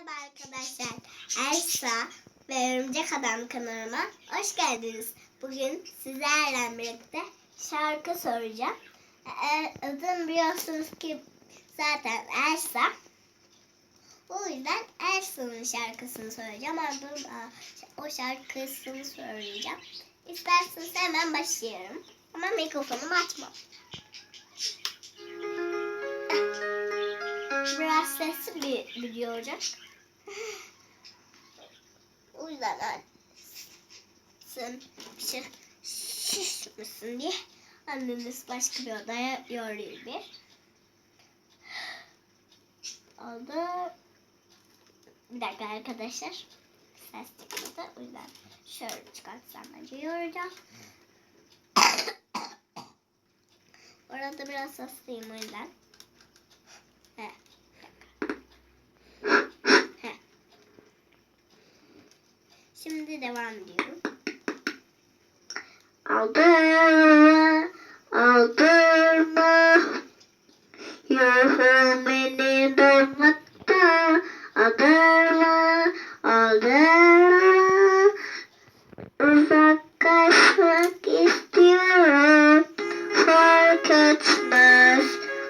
Merhaba arkadaşlar. Elsa ve Örümcek Adam kanalıma hoş geldiniz. Bugün sizlerle birlikte şarkı soracağım. Ee, adım biliyorsunuz ki zaten Elsa. O yüzden Elsa'nın şarkısını söyleyeceğim. Adım o şarkısını söyleyeceğim. İsterseniz hemen başlayalım. Ama mikrofonumu açmam. Biraz sesli bir video olacak. O yüzden açsın şey şişmesin diye anneniz başka bir odaya yoruyor bir. Oldu. Bir dakika arkadaşlar. Ses çıkmadı. O yüzden şöyle çıkartsam bence yoracağım. Orada biraz hastayım o yüzden. Şimdi devam ediyorum. Aldırma, aldırma. Yuhu beni durmakta. Aldırma, aldırma. Uzaklaşmak istiyorum. Fark etmez.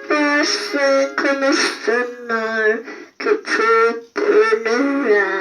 Varsın konuşsunlar. Küçük ölürler.